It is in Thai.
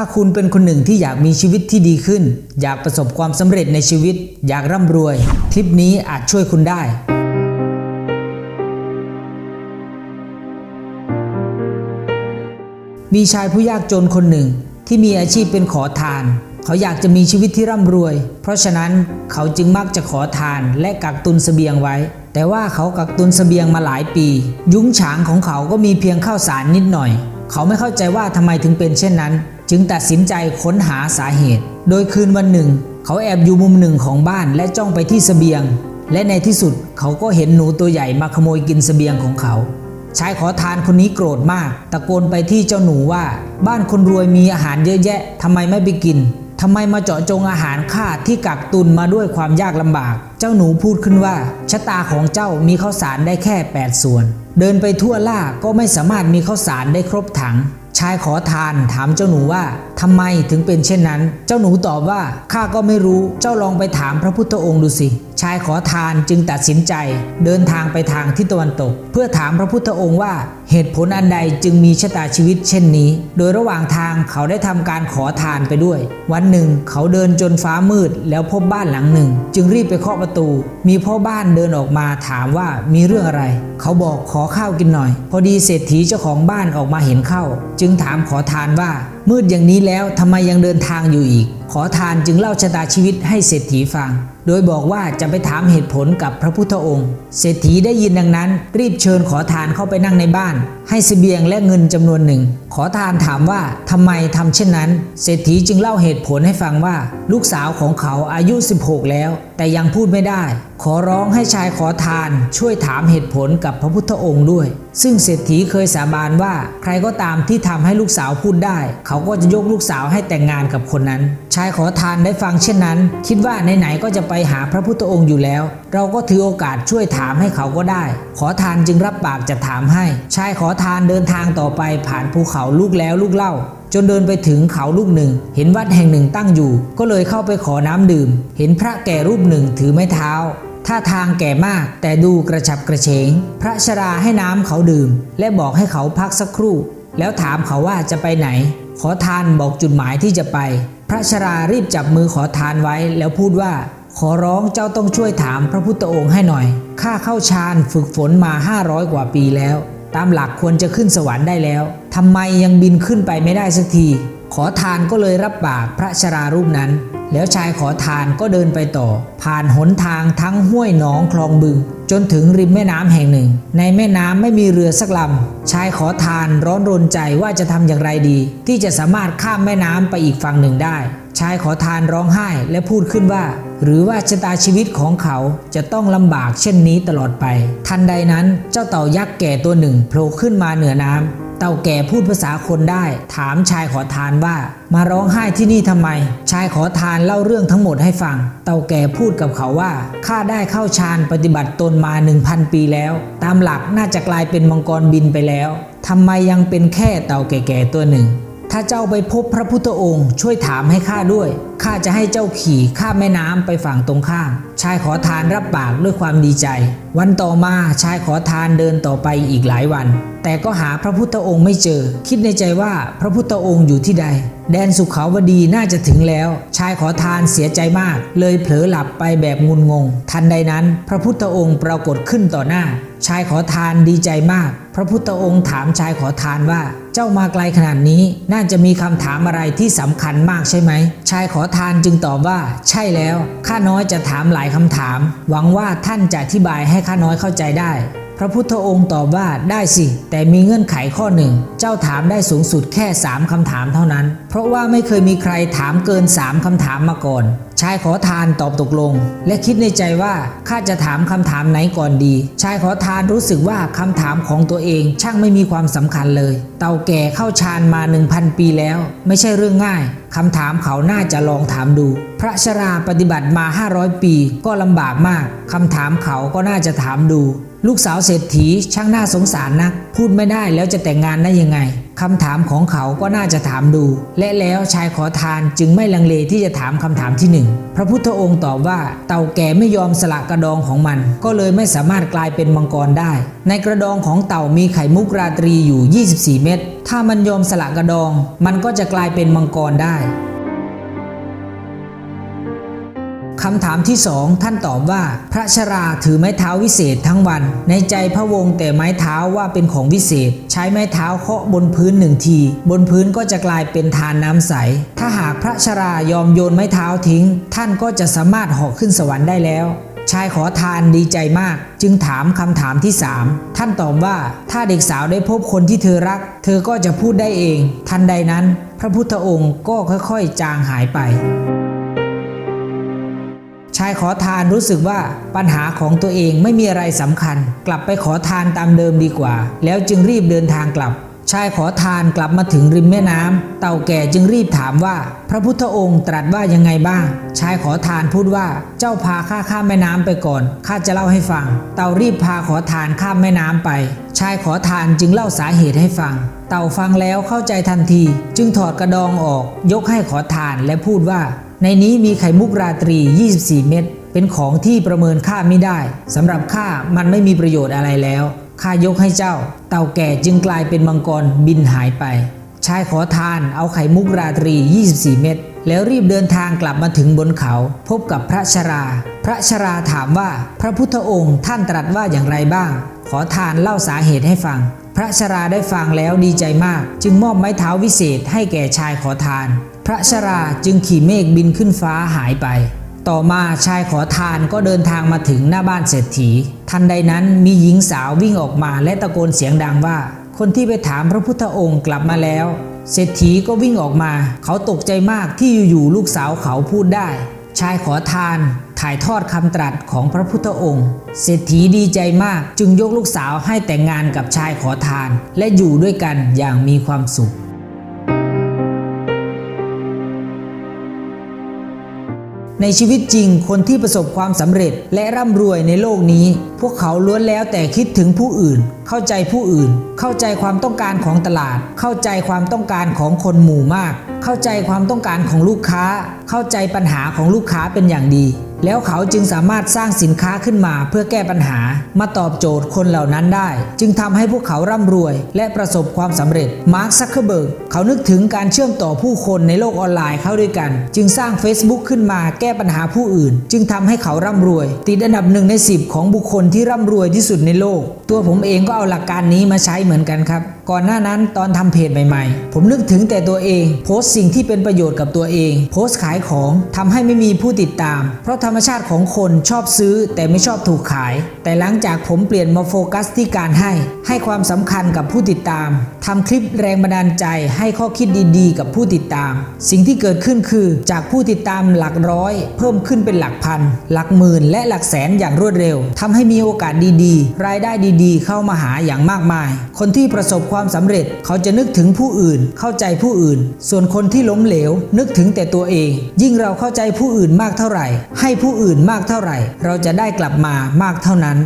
ถ้าคุณเป็นคนหนึ่งที่อยากมีชีวิตที่ดีขึ้น อยากประสบความสำเร็จในชีวิต อยากร่ำรวย คลิปนี้อาจช่วยคุณได้ มีชายผู้ยากจนคนหนึ่งที่มีอาชีพเป็นขอทาน เขาอยากจะมีชีวิตที่ร่ำรวย เพราะฉะนั้นเขาจึงมักจะขอทานและกักตุนเสบียงไว้ แต่ว่าเขากักตุนเสบียงมาหลายปี ยุ้งฉางของเขาก็มีเพียงข้าวสารนิดหน่อย เขาไม่เข้าใจว่าทำไมถึงเป็นเช่นนั้น จึงตัดสินใจค้นหาสาเหตุ โดยคืนวันหนึ่ง เขาแอบอยู่มุมหนึ่งของบ้านและจ้องไปที่เสบียง และในที่สุดเขาก็เห็นหนูตัวใหญ่มาขโมยกินเสบียงของเขา ชายขอทานคนนี้โกรธมาก ตะโกนไปที่เจ้าหนูว่า บ้านคนรวยมีอาหารเยอะแยะทำไมไม่ไปกินทำไมมาเจาะจงอาหารข้าที่กักตุนมาด้วยความยากลำบาก เจ้าหนูพูดขึ้นว่า ชะตาของเจ้ามีข้าวสารได้แค่ 8 ส่วน เดินไปทั่วล่าก็ไม่สามารถมีข้าวสารได้ครบถัง ชายขอทานถามเจ้าหนูว่า ทำไมถึงเป็นเช่นนั้น เจ้าหนูตอบว่าข้าก็ไม่รู้เจ้าลองไปถามพระพุทธองค์ดูสิชายขอทานจึงตัดสินใจ เดินทางไปทางทิศตะวันตก เพื่อถามพระพุทธองค์ว่าเหตุผลอันใดจึงมีชะตาชีวิตเช่นนี้ โดยระหว่างทางเขาได้ทำการขอทานไปด้วย วันหนึ่งเขาเดินจนฟ้ามืดแล้วพบบ้านหลังหนึ่ง จึงรีบไปเคาะประตู มีพ่อบ้านเดินออกมาถามว่ามีเรื่องอะไร เขาบอกขอข้าวกินหน่อย พอดีเศรษฐีเจ้าของบ้านออกมาเห็นเข้า จึงถามขอทานว่า มืดอย่างนี้แล้วทำไมยังเดินทางอยู่อีก ขอทานจึงเล่าชะตาชีวิตให้เศรษฐีฟัง โดยบอกว่าจะไปถามเหตุผลกับพระพุทธองค์ เศรษฐีได้ยินดังนั้น รีบเชิญขอทานเข้าไปนั่งในบ้าน ให้เสบียงและเงินจำนวนหนึ่ง ขอทานถามว่าทำไมทำเช่นนั้น เศรษฐีจึงเล่าเหตุผลให้ฟังว่า ลูกสาวของเขาอายุ 16 แล้ว แต่ยังพูดไม่ได้ ขอร้องให้ชายขอทานช่วยถามเหตุผลกับพระพุทธองค์ด้วย ซึ่งเศรษฐีเคยสาบานว่า ใครก็ตามที่ทำให้ลูกสาวพูดได้ เขาก็จะยกลูกสาวให้แต่งงานกับคนนั้น ชายขอทานได้ฟังเช่นนั้น คิดว่าไหนๆก็จะไปหาพระพุทธองค์อยู่แล้ว เราก็ถือโอกาสช่วยถามให้เขาก็ได้ ขอทานจึงรับปากจะถามให้ ชายขอทานเดินทางต่อไปผ่านภูเขาลูกแล้วลูกเล่าจนเดินไปถึงเขาลูกหนึ่ง เห็นวัดแห่งหนึ่งตั้งอยู่ ก็เลยเข้าไปขอน้ำดื่ม เห็นพระแก่รูปหนึ่งถือไม้เท้า ท่าทางแก่มากแต่ดูกระฉับกระเฉง พระชราให้น้ำเขาดื่ม และบอกให้เขาพักสักครู่ แล้วถามเขาว่าจะไปไหน ขอทานบอกจุดหมายที่จะไป พระชรารีบจับมือขอทานไว้แล้วพูดว่า ขอร้องเจ้าต้องช่วยถามพระพุทธองค์ให้หน่อย ข้าเข้าฌานฝึกฝนมา 500 กว่าปีแล้ว ตามหลักควรจะขึ้นสวรรค์ได้แล้วทำไมยังบินขึ้นไปไม่ได้สักที ขอทานก็เลยรับปากพระชรารูปนั้น แล้วชายขอทานก็เดินไปต่อ ผ่านหนทางทั้งห้วยหนองคลองบึง จนถึงริมแม่น้ำแห่งหนึ่ง ในแม่น้ำไม่มีเรือสักลำชายขอทานร้อนรนใจว่าจะทำอย่างไรดี ที่จะสามารถข้ามแม่น้ำไปอีกฝั่งหนึ่งได้ ชายขอทานร้องไห้และพูดขึ้นว่า หรือว่าชะตาชีวิตของเขาจะต้องลำบากเช่นนี้ตลอดไป ทันใดนั้นเจ้าเต่ายักษ์แก่ตัวหนึ่งโผล่ขึ้นมาเหนือน้ำ เต่าแก่พูดภาษาคนได้ ถามชายขอทานว่า มาร้องไห้ที่นี่ทำไม ชายขอทานเล่าเรื่องทั้งหมดให้ฟัง เต่าแก่พูดกับเขาว่าข้าได้เข้าฌานปฏิบัติตนมา 1,000 ปีแล้ว ตามหลักน่าจะกลายเป็นมังกรบินไปแล้วทำไมยังเป็นแค่เต่าแก่ๆตัวหนึ่ง ถ้าเจ้าไปพบพระพุทธองค์ ช่วยถามให้ข้าด้วยข้าจะให้เจ้าขี่ข้ามแม่น้ำไปฝั่งตรงข้ามชายขอทานรับปากด้วยความดีใจ วันต่อมาชายขอทานเดินต่อไปอีกหลายวัน แต่ก็หาพระพุทธองค์ไม่เจอ คิดในใจว่าพระพุทธองค์อยู่ที่ใด แดนสุขาวดีน่าจะถึงแล้ว ชายขอทานเสียใจมาก เลยเผลอหลับไปแบบงุนงง ทันใดนั้น พระพุทธองค์ปรากฏขึ้นต่อหน้า ชายขอทานดีใจมาก ระพุทธองค์ถามชายขอทานว่า เจ้ามาไกลขนาดนี้ น่าจะมีคำถามอะไรที่สำคัญมากใช่ไหม ชายขอทานจึงตอบว่า ใช่แล้ว ข้าน้อยจะถามหลายคำถาม หวังว่าท่านจะอธิบายให้ข้าน้อยเข้าใจได้ พระพุทธองค์ตอบว่าได้สิ แต่มีเงื่อนไขข้อหนึ่ง เจ้าถามได้สูงสุดแค่ 3คำถามเท่านั้น เพราะว่าไม่เคยมีใครถามเกิน 3คำถามมาก่อน ชายขอทานตอบตกลง และคิดในใจว่าข้าจะถามคำถามไหนก่อนดี ชายขอทานรู้สึกว่าคำถามของตัวเองช่างไม่มีความสำคัญเลย เต่าแก่เข้าฌานมา 1,000 ปีแล้ว ไม่ใช่เรื่องง่ายคำถามเขาน่าจะลองถามดู พระชราปฏิบัติมา 500 ปีก็ลำบากมากคำถามเขาก็น่าจะถามดู ลูกสาวเศรษฐีช่างน่าสงสารนัก พูดไม่ได้แล้วจะแต่งงานได้ยังไงคำถามของเขาก็น่าจะถามดู และแล้วชายขอทานจึงไม่ลังเลที่จะถามคำถามที่หนึ่งพระพุทธองค์ตอบว่าเต่าแก่ไม่ยอมสละกระดองของมัน ก็เลยไม่สามารถกลายเป็นมังกรได้ ในกระดองของเต่ามีไข่มุกราตรีอยู่ 24 เม็ดถ้ามันยอมสละกระดอง มันก็จะกลายเป็นมังกรได้ คำถามที่สองท่านตอบว่า พระชราถือไม้เท้าวิเศษทั้งวัน ในใจพระวงศ์แต่ไม้เท้าว่าเป็นของวิเศษ ใช้ไม้เท้าเคาะบนพื้นหนึ่งที บนพื้นก็จะกลายเป็นทานน้ำใส ถ้าหากพระชรายอมโยนไม้เท้าทิ้ง ท่านก็จะสามารถหาะขึ้นสวรรค์ได้แล้วชายขอทานดีใจมาก จึงถามคำถามที่สามท่านตอบว่าถ้าเด็กสาวได้พบคนที่เธอรัก เธอก็จะพูดได้เอง ทันใดนั้น พระพุทธองค์ก็ค่อยๆ จางหายไป ชายขอทานรู้สึกว่าปัญหาของตัวเองไม่มีอะไรสำคัญ กลับไปขอทานตามเดิมดีกว่า แล้วจึงรีบเดินทางกลับ ชายขอทานกลับมาถึงริมแม่น้ำเต่าแก่จึงรีบถามว่า พระพุทธองค์ตรัสว่ายังไงบ้าง ชายขอทานพูดว่าเจ้าพาข้าข้ามแม่น้ำไปก่อนข้าจะเล่าให้ฟัง เต่ารีบพาขอทานข้ามแม่น้ำไป ชายขอทานจึงเล่าสาเหตุให้ฟังเต่าฟังแล้วเข้าใจทันที จึงถอดกระดองออก ยกให้ขอทานและพูดว่า ในนี้มีไข่มุกราตรี 24 เม็ดเป็นของที่ประเมินค่าไม่ได้สำหรับข้ามันไม่มีประโยชน์อะไรแล้วข้ายกให้เจ้า เต่าแก่จึงกลายเป็นมังกรบินหายไปชายขอทานเอาไข่มุกราตรี 24 เม็ดแล้วรีบเดินทางกลับมาถึงบนเขา พบกับพระชรา พระชราถามว่าพระพุทธองค์ท่านตรัสว่าอย่างไรบ้าง ขอทานเล่าสาเหตุให้ฟัง พระชราได้ฟังแล้วดีใจมาก จึงมอบไม้เท้าวิเศษให้แก่ชายขอทาน ระชราจึงขี่เมฆบินขึ้นฟ้าหายไป ต่อมาชายขอทานก็เดินทางมาถึงหน้าบ้านเศรษฐี ทันใดนั้นมีหญิงสาววิ่งออกมาและตะโกนเสียงดังว่า คนที่ไปถามพระพุทธองค์กลับมาแล้ว เศรษฐีก็วิ่งออกมา เขาตกใจมากที่อยู่ๆลูกสาวเขาพูดได้ ชายขอทานถ่ายทอดคำตรัสของพระพุทธองค์ เศรษฐีดีใจมากจึงยกลูกสาวให้แต่งงานกับชายขอทาน และอยู่ด้วยกันอย่างมีความสุข ในชีวิตจริงคนที่ประสบความสำเร็จและร่ำรวยในโลกนี้ พวกเขาล้วนแล้วแต่คิดถึงผู้อื่น เข้าใจผู้อื่น เข้าใจความต้องการของตลาด เข้าใจความต้องการของคนหมู่มาก เข้าใจความต้องการของลูกค้า เข้าใจปัญหาของลูกค้าเป็นอย่างดี แล้วเขาจึงสามารถสร้างสินค้าขึ้นมาเพื่อแก้ปัญหา มาตอบโจทย์คนเหล่านั้นได้ จึงทำให้พวกเขาร่ำรวย และประสบความสำเร็จ มาร์คซักเคเบิร์กเขานึกถึงการเชื่อมต่อผู้คนในโลกออนไลน์เข้าด้วยกัน จึงสร้าง Facebook ขึ้นมาแก้ปัญหาผู้อื่น จึงทำให้เขาร่ำรวย ติดอันดับหนึ่งใน 10 ของบุคคลที่ร่ำรวยที่สุดในโลก ตัวผมเองก็เอาหลักการนี้มาใช้เหมือนกันครับก่อนหน้านั้นตอนทำเพจใหม่ๆ ผมนึกถึงแต่ตัวเอง โพสต์สิ่งที่เป็นประโยชน์กับตัวเอง โพสต์ขายของทำให้ไม่มีผู้ติดตาม เพราะรรมชาติของคนชอบซื้อแต่ไม่ชอบถูกขาย แต่หลังจากผมเปลี่ยนมาโฟกัสที่การให้ ให้ความสำคัญกับผู้ติดตามทำคลิปแรงบันดาลใจให้ข้อคิดดีๆ กับผู้ติดตาม สิ่งที่เกิดขึ้นคือจากผู้ติดตามหลักร้อย เพิ่มขึ้นเป็นหลักพัน หลักหมื่น และหลักแสนอย่างรวดเร็วทำให้มีโอกาสดีๆ รายได้ดีๆ เข้ามาหาอย่างมากมาย คนที่ประสบความสำเร็จเขาจะนึกถึงผู้อื่น เข้าใจผู้อื่น ส่วนคนที่ล้มเหลว นึกถึงแต่ตัวเอง ยิ่งเราเข้าใจผู้อื่นมากเท่าไหร่ ให้ผู้อื่นมากเท่าไหร่ เราจะได้กลับมามากเท่านั้น